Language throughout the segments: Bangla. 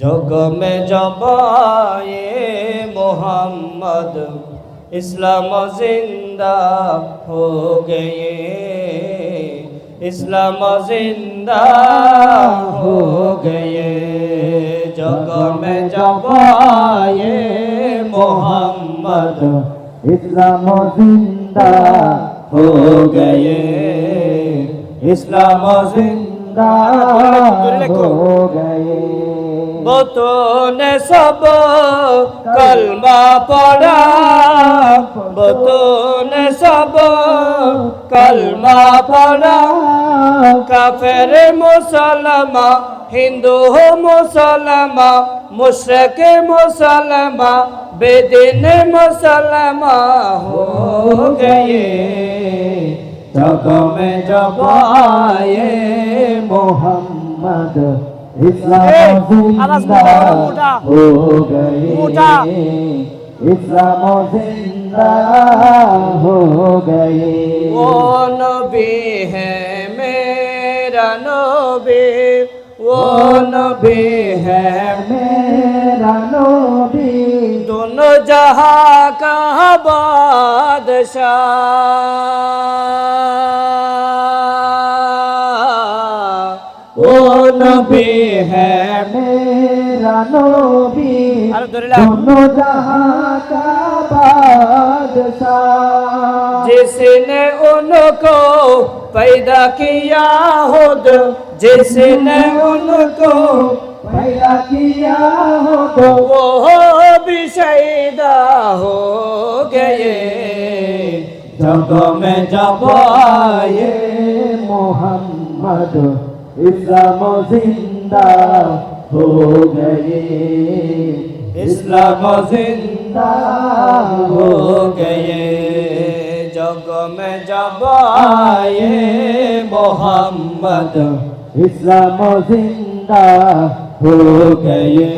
যোগ মে জবায়ে মোহাম্মদ, ইসলাম জিন্দা হো গে ইসলাম জিন্দা হো গে যোগ মে জবায়ে মোহাম্মদ, ইসলাম জিন্দা হো গে ইসলাম জিন্দা হো গে বতনে সব কলমা পড়া। বতনে সব কলমা পড়া। কাফের মুসলমা, হিন্দু মুসলমা মুশক মুসলমা, বেদিন মুসলমা হো গে জগ মে জবায়ে মোহাম্মদ আওয়াজ মোটা। মোটা। ইসলাম জিন্দা হো গয়ে ও নবী হে মেরা নবী ও নবী হে নবী। দোনো জহা কা বাদশাহ। वो नबी है मेरा नबी दोनों जहां का बादशाह वो नबी है मेरा नबी अरे दुर्ला दोनों जहां का बादशाह जिसने उनको पैदा किया खुद जिसने उनको पैदा किया हो तो वो भी शहीदा हो गए जग में जब आए मोहम्मद ইসলাম জিন্দা হো গয়ে। ইসলাম জিন্দা হো গয়ে। জগ মে জবায়ে মোহাম্মদ। ইসলাম জিন্দা হো গয়ে।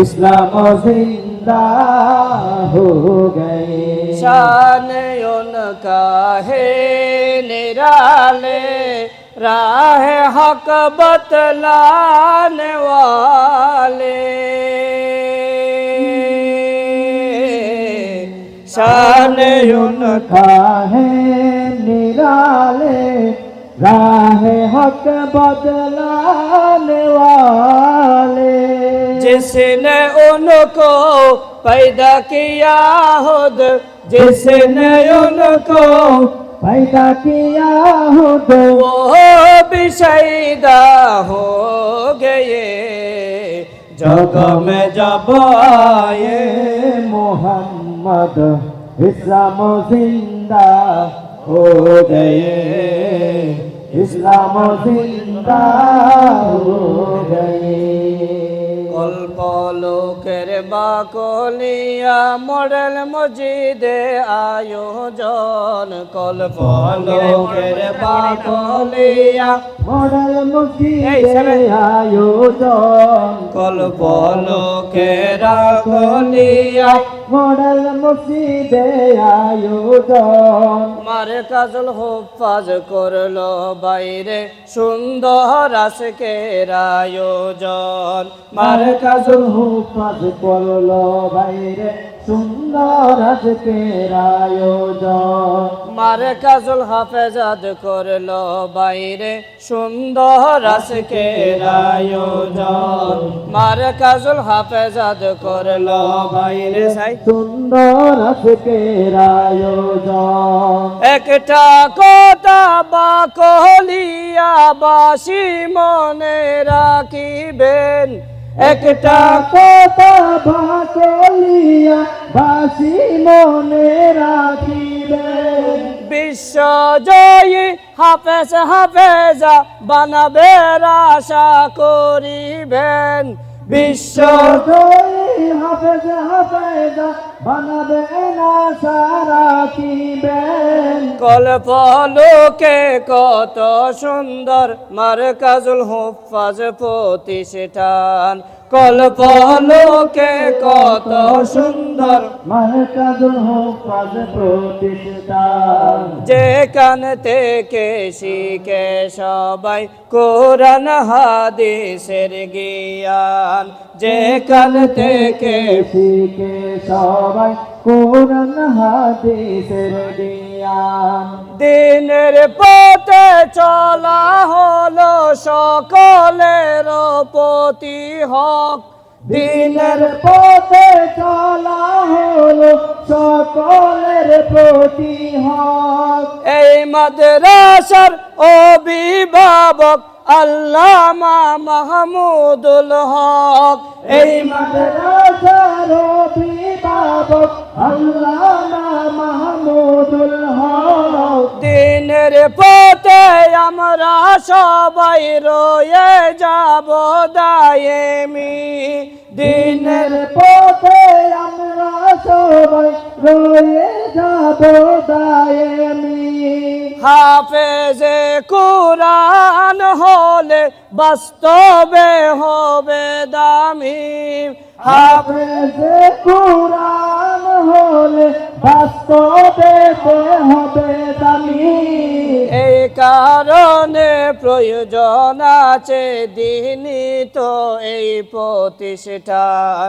ইসলাম জিন্দা হো গয়ে। শান উনকা নিরালে राह हक बतलाने वाले। शान उनका है निराले राह हक बदलाने वाले। जिसने उनको पैदा किया खुद जिसने उनको पैदा किया हो तो वो भी शहीदा हो गए जग में जब आए मोहम्मद इस्लाम जिंदा हो गए इस्लाम जिंदा हो गए অল্প লোকের বাকলিয়া মডেল মসজিদে আয়োজন। কল্প লোকের বাকলিয়া মডেল মসজিদে। আয়োজন। কল্প লোকের কলিয়া মডেল মসজিদে আয়োজন। মারে কাজল হোফাজ করল বাইরে সুন্দর আজকের আয়োজন। মারে কাজল হুফাজ করল বাইরে, সুন্দর আজকের আয়োজন। মারে কাজল হাফেজাদ করল বাইরে, সুন্দর আজকের আয়োজন। মারে কাজল হাফেজাদ করল বাইরে, সুন্দর আজকের আয়োজন। একটা কথা বা কলিয়া বাসি মনে রাখিবেন একটা কথা ভাকলিয়া ভাসি মনে রাখিবে। বিশ্ব জয়ী হাফেজ হাফেজা বানাবে আশা করিবেন। বিশ্ব জয় হাফেজ হাফেজা বানাবে না সারা কিবেন। কল্পলোকে কত সুন্দর মার কাজুল হুফাজ প্রতিষ্ঠান। কল্পলোকে কত সুন্দর মার্কাজুল হুফাজ প্রতিষ্ঠান। যেখান থেকে শিখে সবাই কোরআন হাদিসের জ্ঞান। যেখান থেকে শিখে সবাই কোরআন হাদিসের জ্ঞান দিনের পথে চলা হলো সকলের প্রতি হক। দিনের পথে চলা হলো সকলের প্রতি হক। এই মাদ্রাসার অভিভাবক আল্লামা মাহমুদুল হক। এই মাদ্রাসার অভিভাবক আল্লামা মাহমুদুল হক। দিনের পথে আমরা সবাই রয়ে যাব দায়েমি। দিনের পথে আমরা সবাই রয়ে যাব দায়েমি। হাফেজে কুরআন বাস্তবে হবে দামি। হাফেজে কুরআন হলে বাস্তবে হবে দামি। এই কারণে প্রয়োজন আছে দিনই তো এই প্রতিষ্ঠান।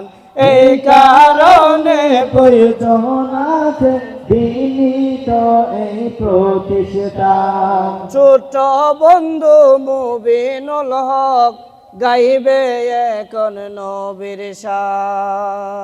এই কারণে প্রয়োজন আছে দিনিত এই প্রতিষ্ঠান। ছোট বন্ধু মুবিনুল হক গাইবে এখন নবীর শান।